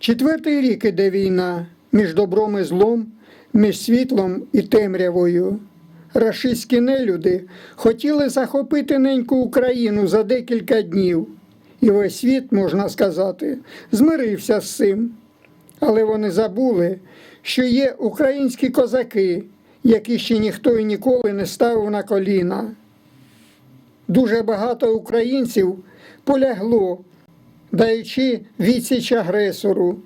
Четвертий рік іде війна між добром і злом, між світлом і темрявою. Рашистські нелюди хотіли захопити неньку Україну за декілька днів, і весь світ, можна сказати, змирився з цим. Але вони забули, що є українські козаки, які ще ніхто і ніколи не ставив на коліна. Дуже багато українців полягло, даючи відсіч агресору,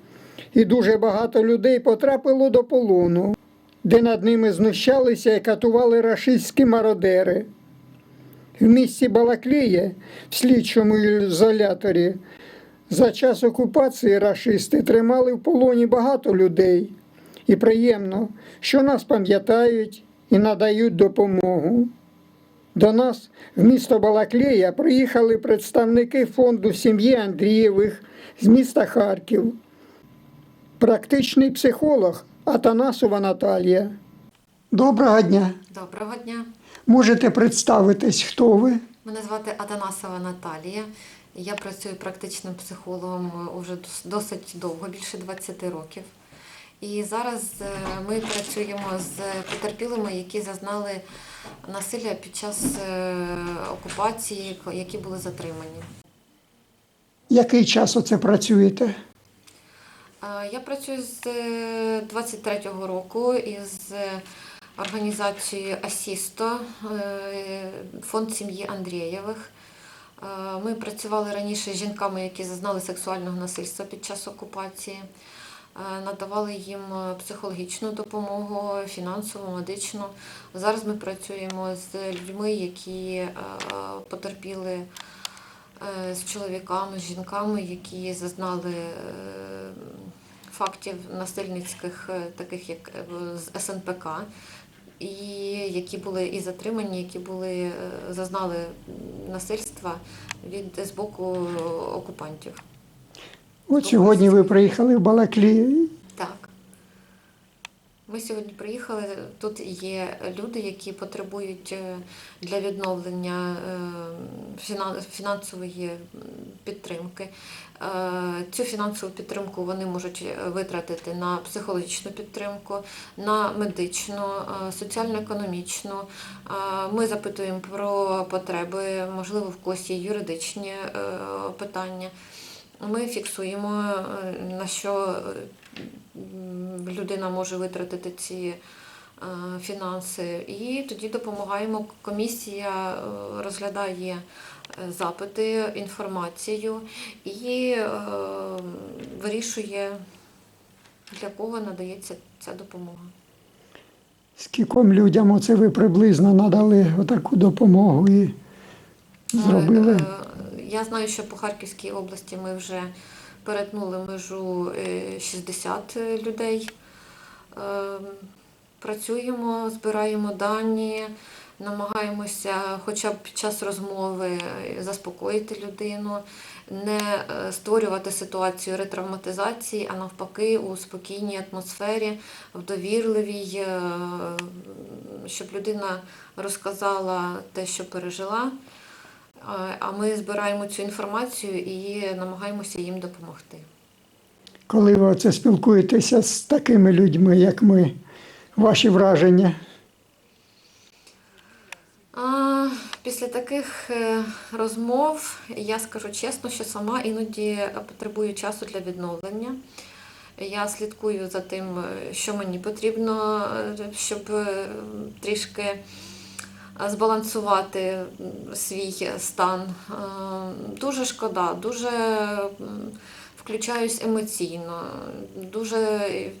і дуже багато людей потрапило до полону, де над ними знущалися і катували рашистські мародери. В місті Балакліє, в слідчому ізоляторі, за час окупації рашисти тримали в полоні багато людей. І приємно, що нас пам'ятають і надають допомогу. До нас в місто Балаклея приїхали представники фонду сім'ї Андрієвих з міста Харків, практичний психолог Атанасова Наталія. Доброго дня! Доброго дня. Можете представитись, хто ви? Мене звати Атанасова Наталія. Я працюю практичним психологом уже досить довго, більше 20 років. І зараз е, ми працюємо з потерпілими, які зазнали насилля під час е, окупації, які були затримані. Який час оце працюєте? Е, Я працюю з е, 23-го року із е, організацією Асісто, е, фонд сім'ї Андрієвих. Е, Ми працювали раніше з жінками, які зазнали сексуального насильства під час окупації, Е, надавали їм е, психологічну допомогу, фінансову, медичну. Зараз ми працюємо з людьми, які е, потерпіли е, з чоловіками, з жінками, які зазнали е, фактів насильницьких, е, таких як е, з СНПК, і які були і затримані, які були, е, зазнали насильства від з боку окупантів. От сьогодні ви приїхали в Балаклію. Так. Ми сьогодні приїхали. Тут є люди, які потребують е, для відновлення е, фінансової підтримки. Е, Цю фінансову підтримку вони можуть витратити на психологічну підтримку, на медичну, соціально-економічну. Ми запитуємо про потреби, можливо, в когось є юридичні питання. Ми фіксуємо, е, на що е, людина може витратити ці е, фінанси, і тоді допомагаємо. Комісія розглядає запити, інформацію і вирішує, для кого надається ця допомога. Скільком людям оце ви приблизно надали отаку допомогу і зробили? Е, Я знаю, що по Харківській області ми вже перетнули межу е, 60 людей. Е, Працюємо, збираємо дані, намагаємося хоча б під час розмови е, заспокоїти людину, не е, створювати ситуацію ретравматизації, а навпаки, у спокійній атмосфері, в довірливій, е, щоб людина розказала те, що пережила. А- ми збираємо цю інформацію і намагаємося їм допомогти. Коли ви оце спілкуєтеся з такими людьми, як ми, ваші враження? А, Після таких е, розмов я скажу чесно, що сама іноді потребую часу для відновлення. Я слідкую за тим, е, що мені потрібно, е, щоб трішки збалансувати свій стан. Е, Дуже шкода, дуже включаюсь емоційно, дуже, е,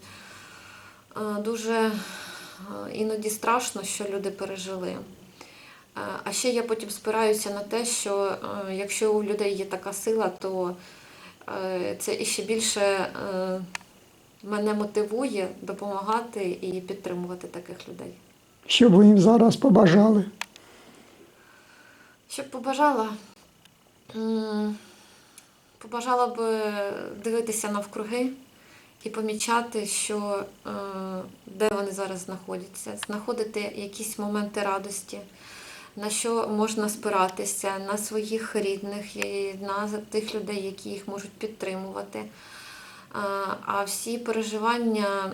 дуже е, іноді страшно, що люди пережили. Е, А ще я потім спираюся на те, що е, якщо у людей є така сила, то е, це іще більше е, мене мотивує допомагати і підтримувати таких людей. Що б ви їм зараз побажали? Що б побажала? Побажала б дивитися навкруги і помічати, що е, де вони зараз знаходяться, знаходити якісь моменти радості, на що можна спиратися, на своїх рідних, і на тих людей, які їх можуть підтримувати. а всі переживання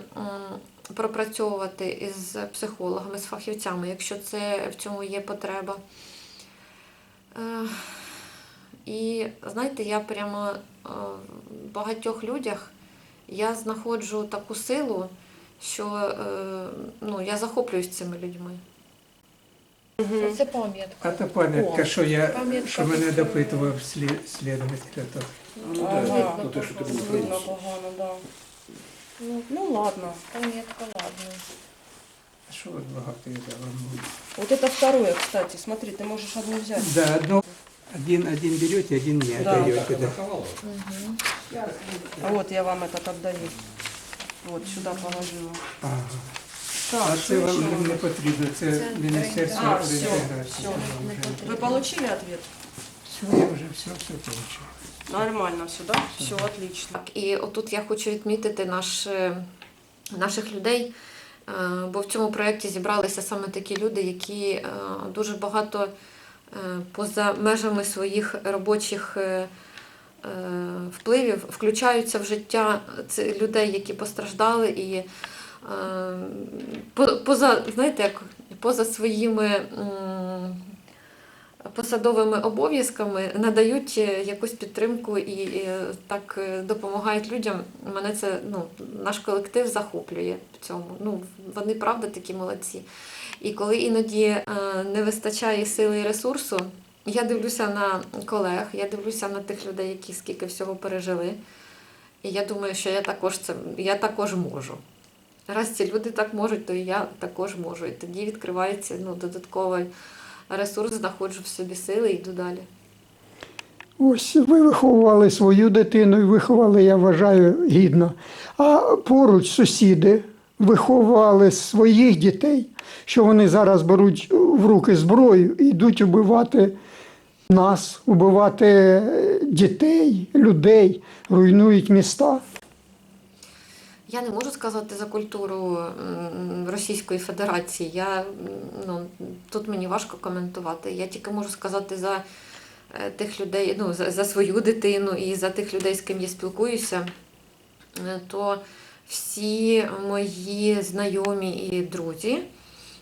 пропрацьовувати із психологами, з фахівцями, якщо це в цьому є потреба. Е, І знаєте, я прямо е, в багатьох людях я знаходжу таку силу, що е, ну, я захоплююсь цими людьми. Це пам'ятка. А то пам'ятка, О, що я пам'ятка що мене допитував слід, слідователь. То. Ну, да, ну, те, що ти був погано, да. Ну, Ну ладно, пам'ятка, ладно. Що от багато я дав вам. Вот это второе, кстати, смотри, ты можешь одну взять. Да, одно, один, один берете, один мне Да. отдаете. Да. А вот я вам этот отдаю. Вот, сюда положила. Ага. Так, А що це вам ще? не потрібно, це Це Міністерство А, все, реінтеграції. все. Вы получили ответ? Все, я вже все, все получив. Нормально все, да? Все, отлично. Так, і отут я хочу відмітити наш, наших людей, е, бо в цьому проєкті зібралися саме такі люди, які е, дуже багато е, поза межами своїх робочих впливів включаються в життя людей, які постраждали, і по- поза, знаєте, як поза своїми. Посадовими обов'язками надають е, якусь підтримку і е, так е, допомагають людям. Мене це ну, наш колектив захоплює в цьому. Ну, вони правда такі молодці. І коли іноді не вистачає сили і ресурсу, я дивлюся на колег, я дивлюся на тих людей, які скільки всього пережили. І я думаю, що я також це я також можу. Раз ці люди так можуть, то і я також можу. І тоді відкривається ну, додатковий ресурс, знаходжу в собі сили і йду далі. Ось ви виховували свою дитину і виховали, я вважаю, гідно. А поруч сусіди виховували своїх дітей, що вони зараз беруть в руки зброю і йдуть убивати нас, убивати дітей, людей, руйнують міста. Я не можу сказати за культуру Російської Федерації. Я, ну, тут мені важко коментувати. Я тільки можу сказати за е, тих людей, ну, за, за свою дитину і за тих людей, з ким я спілкуюся, Е, то всі мої знайомі і друзі,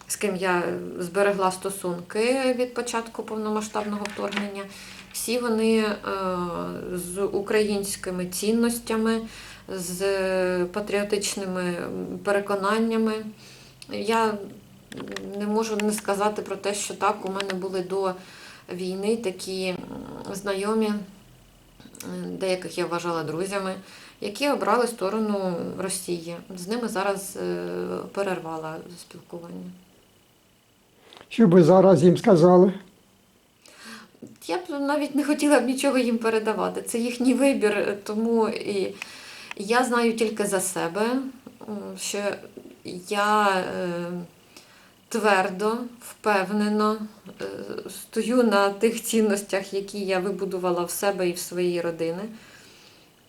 з ким я зберегла стосунки від початку повномасштабного вторгнення, всі вони е, з українськими цінностями, з патріотичними переконаннями. Я не можу не сказати про те, що так, у мене були до війни такі знайомі, е, деяких я вважала друзями, які обрали сторону Росії. З ними зараз е, перервала спілкування. Що би зараз їм сказали? Я б навіть не хотіла б нічого їм передавати. Це їхній вибір, тому і я знаю тільки за себе, що я е, твердо, впевнено е, стою на тих цінностях, які я вибудувала в себе і в своїй родини.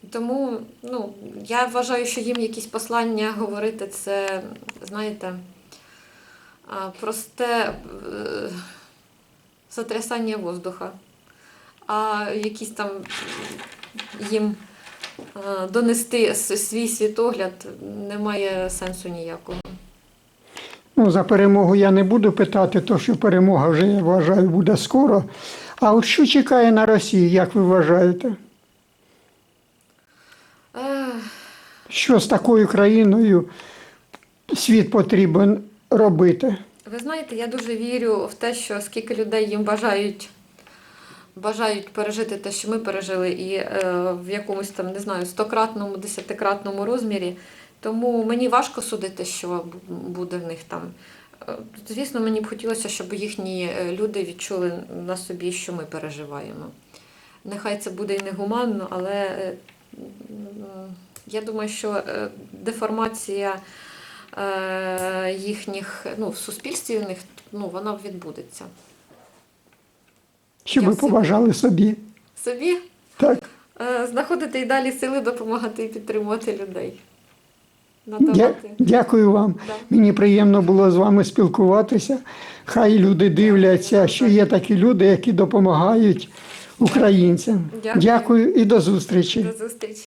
Тому ну, я вважаю, що їм якісь послання говорити це, знаєте, просте е, сотрясання воздуха. А якісь там їм е, донести свій світогляд немає сенсу ніякого. Ну, за перемогу я не буду питати, то що перемога вже, я вважаю, буде скоро. А от що чекає на Росію, як ви вважаєте? Що з такою країною світ потрібен робити? Ви знаєте, я дуже вірю в те, що скільки людей їм бажають, бажають пережити те, що ми пережили, і е, в якомусь там, не знаю, стократному, десятикратному розмірі. Тому мені важко судити, що буде в них там. Е, Звісно, мені б хотілося, щоб їхні е, люди відчули на собі, що ми переживаємо. Нехай це буде і негуманно, але е, я думаю, що деформація їхніх ну, в суспільстві у них ну, вона відбудеться. Що Я ви поважали побажали собі? Собі Так, е, знаходити і далі сили допомагати і підтримувати людей. дя- дякую вам. Да. Мені приємно було з вами спілкуватися. Хай люди дивляться, що є такі люди, які допомагають українцям. Дякую. Дякую і до зустрічі. До зустрічі.